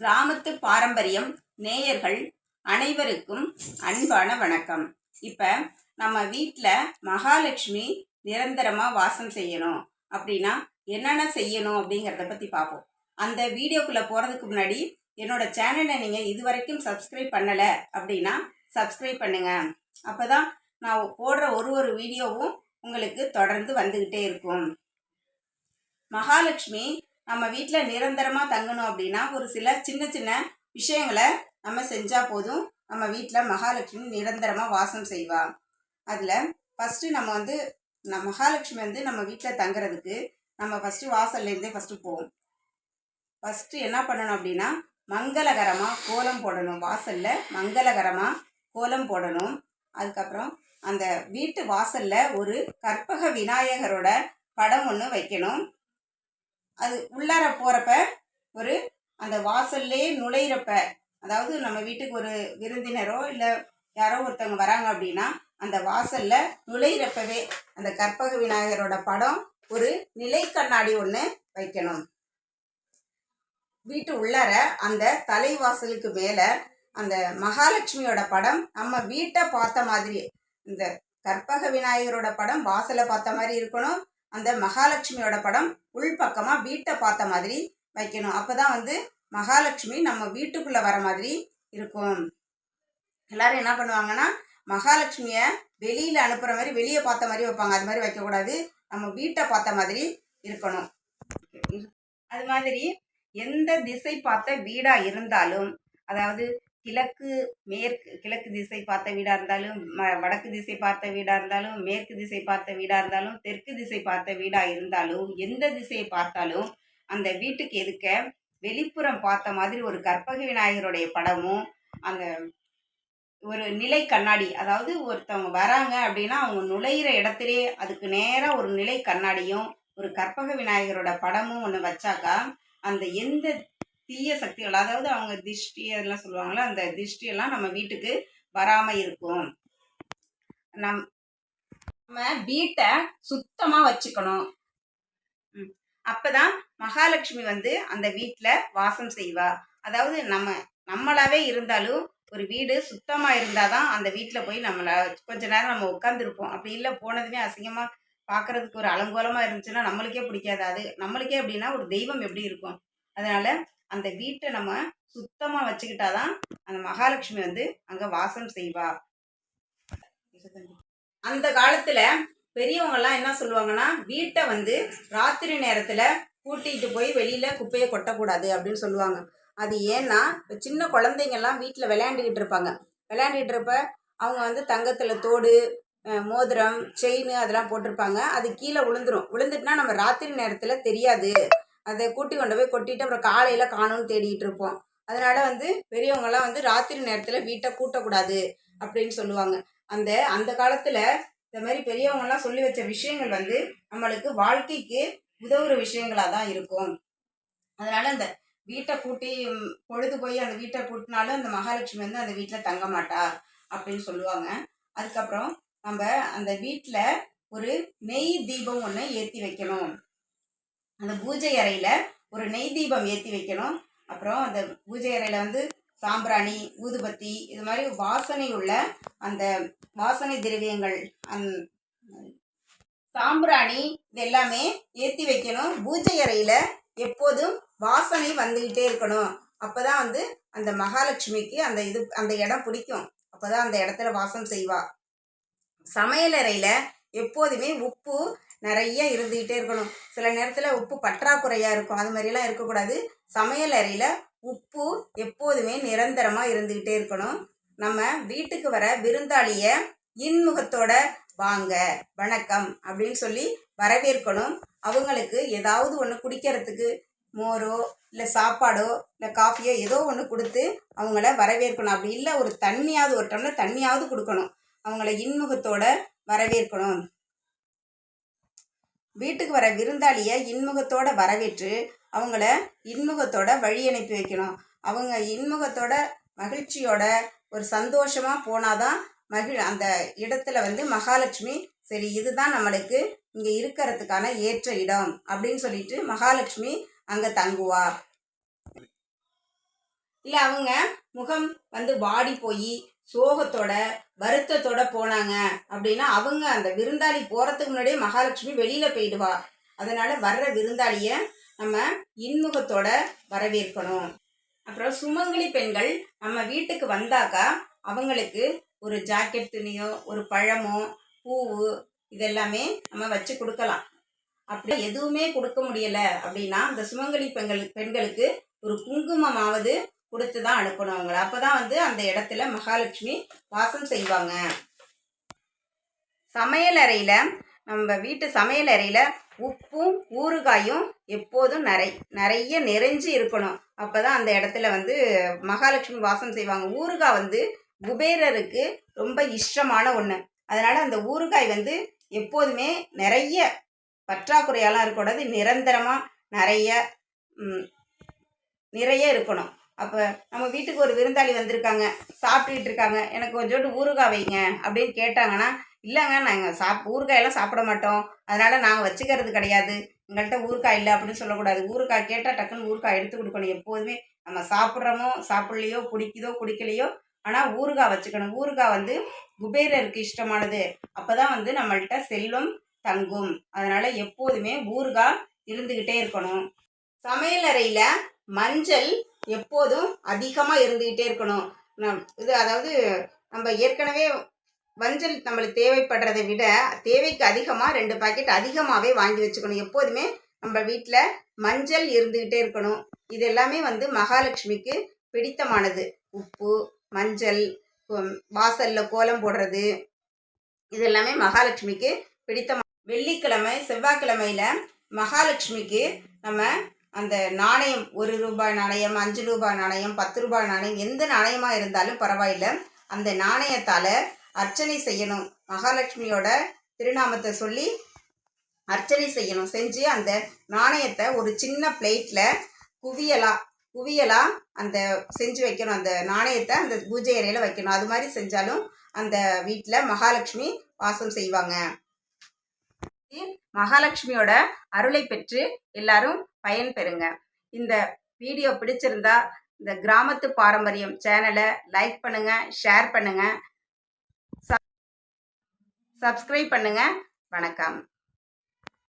கிராமத்து பாரம்பரியம் நேயர்கள் அனைவருக்கும் அன்பான வணக்கம். இப்போ நம்ம வீட்டில் மகாலட்சுமி நிரந்தரமாக வாசம் செய்யணும். அப்படின்னா என்னென்ன செய்யணும் அப்படிங்கிறத பற்றி பார்ப்போம் அந்த வீடியோக்குள்ளே போகிறதுக்கு முன்னாடி என்னோட சேனலை நீங்கள் இது வரைக்கும் சப்ஸ்கிரைப் பண்ணலை அப்படின்னா சப்ஸ்கிரைப் பண்ணுங்க. அப்போ தான் நான் போடுற ஒரு ஒரு வீடியோவும் உங்களுக்கு தொடர்ந்து வந்துக்கிட்டே இருக்கும். மகாலட்சுமி நம்ம வீட்டில் நிரந்தரமாக தங்கணும் அப்படின்னா ஒரு சில சின்ன சின்ன விஷயங்களை நம்ம செஞ்சால் போதும். நம்ம வீட்டில் மகாலட்சுமி நிரந்தரமாக வாசம் செய்வா. அதில் ஃபஸ்ட்டு நம்ம வந்து நம்ம மகாலட்சுமி வந்து நம்ம வீட்டில் தங்குறதுக்கு நம்ம ஃபஸ்ட்டு வாசல்லேருந்தே ஃபஸ்ட்டு போவோம். ஃபஸ்ட்டு என்ன பண்ணணும் அப்படின்னா மங்களகரமாக கோலம் போடணும். வாசலில் மங்களகரமாக கோலம் போடணும். அதுக்கப்புறம் அந்த வீட்டு வாசலில் ஒரு கற்பக விநாயகரோட படம் ஒன்று வைக்கணும். அது உள்ளார போகிறப்ப ஒரு அந்த வாசல்லே நுழையிறப்ப அதாவது நம்ம வீட்டுக்கு ஒரு விருந்தினரோ இல்லை யாரோ ஒருத்தவங்க வராங்க அப்படின்னா அந்த வாசல்ல நுழையிறப்பவே அந்த கற்பக விநாயகரோட படம் ஒரு நிலை கண்ணாடி ஒன்று வைக்கணும். வீட்டு உள்ளார அந்த தலைவாசலுக்கு மேலே அந்த மகாலட்சுமியோட படம் நம்ம வீட்டை பார்த்த மாதிரி இந்த கற்பக விநாயகரோட படம் வாசலை பார்த்த மாதிரி இருக்கணும். அந்த மகாலட்சுமியோட படம் உள்பக்கமாக வீட்டை பார்த்த மாதிரி வைக்கணும். அப்போ தான் வந்து மகாலட்சுமி நம்ம வீட்டுக்குள்ளே வர மாதிரி இருக்கும். எல்லாரும் என்ன பண்ணுவாங்கன்னா மகாலட்சுமியை வெளியில் அனுப்புகிற மாதிரி வெளியே பார்த்த மாதிரி வைப்பாங்க. அது மாதிரி வைக்கக்கூடாது நம்ம வீட்டை பார்த்த மாதிரி இருக்கணும். அது மாதிரி எந்த திசை பார்த்த வீடாக இருந்தாலும் அதாவது கிழக்கு மேற்கு கிழக்கு திசை பார்த்த வீடாக இருந்தாலும் ம வடக்கு திசை பார்த்த வீடாக இருந்தாலும் மேற்கு திசை பார்த்த வீடாக இருந்தாலும் தெற்கு திசை பார்த்த வீடாக இருந்தாலும் எந்த திசையை பார்த்தாலும் அந்த வீட்டுக்கு எதுக்க? வெளிப்புறம் பார்த்த மாதிரி ஒரு கற்பக விநாயகருடைய படமும் அந்த ஒரு நிலை கண்ணாடி அதாவது ஒருத்தவங்க வராங்க அப்படின்னா அவங்க நுழையிற இடத்துலயே அதுக்கு நேராக ஒரு நிலை கண்ணாடியும் ஒரு கற்பக விநாயகரோட படமும் ஒன்று வச்சாக்கா அந்த எந்த தீய சக்திகள் அதாவது அவங்க திஷ்டி அதெல்லாம் சொல்லுவாங்கள்ல அந்த திஷ்டியெல்லாம் நம்ம வீட்டுக்கு வராமல் இருக்கும். நம் நம்ம வீட்டை சுத்தமாக வச்சுக்கணும். ம். அப்பதான் மகாலட்சுமி வந்து அந்த வீட்டில் வாசம் செய்வா. அதாவது நம்ம நம்மளாவே இருந்தாலும் ஒரு வீடு சுத்தமாக இருந்தால் தான் அந்த வீட்டில் போய் நம்மளை கொஞ்ச நேரம் நம்ம உட்காந்துருப்போம் அப்படி இல்லை போனதுமே அசிங்கமாக பார்க்கறதுக்கு ஒரு அலங்கோலமாக இருந்துச்சுன்னா நம்மளுக்கே பிடிக்காது. அது நம்மளுக்கே அப்படின்னா ஒரு தெய்வம் எப்படி இருக்கும். அதனால அந்த வீட்டை நம்ம சுத்தமாக வச்சுக்கிட்டாதான் அந்த மகாலட்சுமி வந்து அங்கே வாசம் செய்வா. அந்த காலத்தில் பெரியவங்கெல்லாம் என்ன சொல்லுவாங்கன்னா வீட்டை வந்து ராத்திரி நேரத்தில் கூட்டிகிட்டு போய் வெளியில் குப்பையை கொட்டக்கூடாது அப்படின்னு சொல்லுவாங்க. அது ஏன்னா இப்போ சின்ன குழந்தைங்கெல்லாம் வீட்டில் விளையாண்டுக்கிட்டு இருப்பாங்க. விளையாண்டுக்கிட்டு இருப்ப அவங்க வந்து தங்கத்தில் தோடு மோதிரம் செயின் அதெல்லாம் போட்டிருப்பாங்க. அது கீழே விழுந்துரும். விழுந்துட்டுனா நம்ம ராத்திரி நேரத்தில் தெரியாது. அதை கூட்டி கொண்டு போய் கொட்டிட்டு அப்புறம் காலையில் காணும்னு தேடிட்டு இருப்போம். அதனால் வந்து பெரியவங்கெல்லாம் வந்து ராத்திரி நேரத்தில் வீட்டை கூட்டக்கூடாது அப்படின்னு சொல்லுவாங்க. அந்த அந்த காலத்தில் இந்த மாதிரி பெரியவங்கெல்லாம் சொல்லி வச்ச விஷயங்கள் வந்து நம்மளுக்கு வாழ்க்கைக்கு உதவுற விஷயங்களாக தான் இருக்கும். அதனால் அந்த வீட்டை கூட்டி பொழுது போய் அந்த வீட்டை கூட்டினாலும் அந்த மகாலட்சுமி வந்து அந்த வீட்டில் தங்க மாட்டா அப்படின்னு சொல்லுவாங்க. அதுக்கப்புறம் நம்ம அந்த வீட்டில் ஒரு நெய் தீபம் ஒன்று ஏற்றி வைக்கணும். அந்த பூஜை அறையில் ஒரு நெய் தீபம் ஏற்றி வைக்கணும். அப்புறம் அந்த பூஜை அறையில் வந்து சாம்பிராணி ஊதுபத்தி இது மாதிரி வாசனை உள்ள அந்த வாசனை திரவியங்கள் அந் சாம்பிராணி இது எல்லாமே ஏற்றி வைக்கணும். பூஜை அறையில் எப்போதும் வாசனை வந்துக்கிட்டே இருக்கணும். அப்போ தான் வந்து அந்த மகாலட்சுமிக்கு அந்த இது அந்த இடம் பிடிக்கும். அப்போ தான் அந்த இடத்துல வாசம் செய்வா. சமையலறையில் எப்போதுமே உப்பு நிறைய இருந்துக்கிட்டே இருக்கணும். சில நேரத்தில் உப்பு பற்றாக்குறையாக இருக்கும். அது மாதிரிலாம் இருக்கக்கூடாது. சமையல் அறையில் உப்பு எப்போதுமே நிரந்தரமாக இருந்துக்கிட்டே இருக்கணும். நம்ம வீட்டுக்கு வர விருந்தாளியை இன்முகத்தோட வாங்க வணக்கம் அப்படின்னு சொல்லி வரவேற்கணும். அவங்களுக்கு ஏதாவது ஒன்று குடிக்கிறதுக்கு மோரோ இல்லை சாப்பாடோ இல்லை காஃபியோ ஏதோ ஒன்று கொடுத்து அவங்கள வரவேற்கணும். அப்படி இல்லை ஒரு தண்ணியாவது ஒரு டம்ளர் தண்ணியாவது கொடுக்கணும். அவங்கள இன்முகத்தோட வரவேற்கணும். வீட்டுக்கு வர விருந்தாளியை இன்முகத்தோட வரவேற்று அவங்கள இன்முகத்தோட வழி அனுப்பி வைக்கணும். அவங்க இன்முகத்தோட மகிழ்ச்சியோட ஒரு சந்தோஷமா போனாதான் மகிழ் அந்த இடத்துல வந்து மகாலட்சுமி சரி இதுதான் நம்மளுக்கு இங்கே இருக்கிறதுக்கான ஏற்ற இடம் அப்படின்னு சொல்லிட்டு மகாலட்சுமி அங்கே தங்குவா. இல்லை அவங்க முகம் வந்து வாடி போய் சோகத்தோட வருத்தத்தோட போனாங்க. அப்படின்னா அவங்க அந்த விருந்தாளி போகிறதுக்கு முன்னாடியே மகாலட்சுமி வெளியில் போயிடுவா. அதனால் வர்ற விருந்தாளியை நம்ம இன்முகத்தோட வரவேற்கணும். அப்புறம் சுமங்கலி பெண்கள் நம்ம வீட்டுக்கு வந்தாக்கா அவங்களுக்கு ஒரு ஜாக்கெட் துணியோ ஒரு பழமோ பூவு இதெல்லாமே நம்ம வச்சு கொடுக்கலாம். அப்படி எதுவுமே கொடுக்க முடியலை அப்படின்னா அந்த சுமங்கலி பெண்கள் பெண்களுக்கு ஒரு குங்குமமாவது கொடுத்து தான் அனுப்பணும் அவங்கள அப்பதான் வந்து அந்த இடத்துல மகாலட்சுமி வாசம் செய்வாங்க. சமையல் நம்ம வீட்டு சமையல் அறையில் உப்பும் ஊறுகாயும் எப்போதும் நிறை நிறைய நிறைஞ்சு இருக்கணும். அப்போ தான் அந்த இடத்துல வந்து மகாலட்சுமி வாசம் செய்வாங்க. ஊறுகாய் வந்து குபேரருக்கு ரொம்ப இஷ்டமான ஒன்று அதனால் அந்த ஊறுகாய் வந்து எப்போதுமே நிறைய பற்றாக்குறையெல்லாம் இருக்கக்கூடாது. நிரந்தரமாக நிறைய நிறைய இருக்கணும். அப்போ நம்ம வீட்டுக்கு ஒரு விருந்தாளி வந்திருக்காங்க சாப்பிட்டுக்கிட்டு இருக்காங்க எனக்கு கொஞ்சோண்டு ஊறுகாய் வைங்க அப்படின்னு கேட்டாங்கன்னா இல்லைங்க நாங்கள் சாப் ஊறுகாயெல்லாம் சாப்பிட மாட்டோம். அதனால் நாங்கள் வச்சுக்கிறது கிடையாது. எங்கள்கிட்ட ஊறுகாய் இல்லை அப்படின்னு சொல்லக்கூடாது. ஊறுகாய் கேட்டால் டக்குன்னு ஊறுகாய் எடுத்து கொடுக்கணும். எப்போதுமே நம்ம சாப்பிட்றோமோ சாப்பிட்லையோ பிடிக்குதோ பிடிக்கலையோ ஆனால் ஊறுகாய் வச்சுக்கணும். ஊறுகாய் வந்து குபேரருக்கு இஷ்டமானது. அப்போ தான் வந்து நம்மள்கிட்ட செல்வம் தங்கும். அதனால் எப்போதுமே ஊறுகாய் இருந்துக்கிட்டே இருக்கணும். சமையலறையில் மஞ்சள் எப்போதும் அதிகமாக இருந்துக்கிட்டே இருக்கணும். நம் இது அதாவது நம்ம ஏற்கனவே மஞ்சள் நம்மளுக்கு தேவைப்படுறதை விட தேவைக்கு அதிகமாக ரெண்டு பாக்கெட் அதிகமாகவே வாங்கி வச்சுக்கணும். எப்போதுமே நம்ம வீட்டில் மஞ்சள் இருந்துக்கிட்டே இருக்கணும். இது எல்லாமே வந்து மகாலட்சுமிக்கு பிடித்தமானது. உப்பு மஞ்சள் வாசலில் கோலம் போடுறது இது எல்லாமே மகாலட்சுமிக்கு பிடித்த வெள்ளிக்கிழமை செவ்வாய்க்கிழமையில மகாலட்சுமிக்கு நம்ம அந்த நாணயம் ஒரு ரூபாய் நாணயம் அஞ்சு ரூபாய் நாணயம் பத்து ரூபாய் நாணயம் எந்த நாணயமா இருந்தாலும் பரவாயில்ல. அந்த நாணயத்தால் அர்ச்சனை செய்யணும். மகாலட்சுமியோட திருநாமத்தை சொல்லி அர்ச்சனை செய்யணும். செஞ்சு அந்த நாணயத்தை ஒரு சின்ன பிளேட்டில் குவியலாக குவியலாக அந்த செஞ்சு வைக்கணும். அந்த நாணயத்தை அந்த பூஜை அறையில் வைக்கணும். அது மாதிரி செஞ்சாலும் அந்த வீட்டில் மகாலட்சுமி வாசம் செய்வாங்க. மகாலட்சுமியோட அருளை பெற்று எல்லாரும் பயன் பெறுங்க. இந்த வீடியோ பிடிச்சிருந்தா இந்த கிராமத்து பாரம்பரியம் சேனலை லைக் பண்ணுங்க ஷேர் பண்ணுங்க சப்ஸ்கிரைப் பண்ணுங்க. வணக்கம்.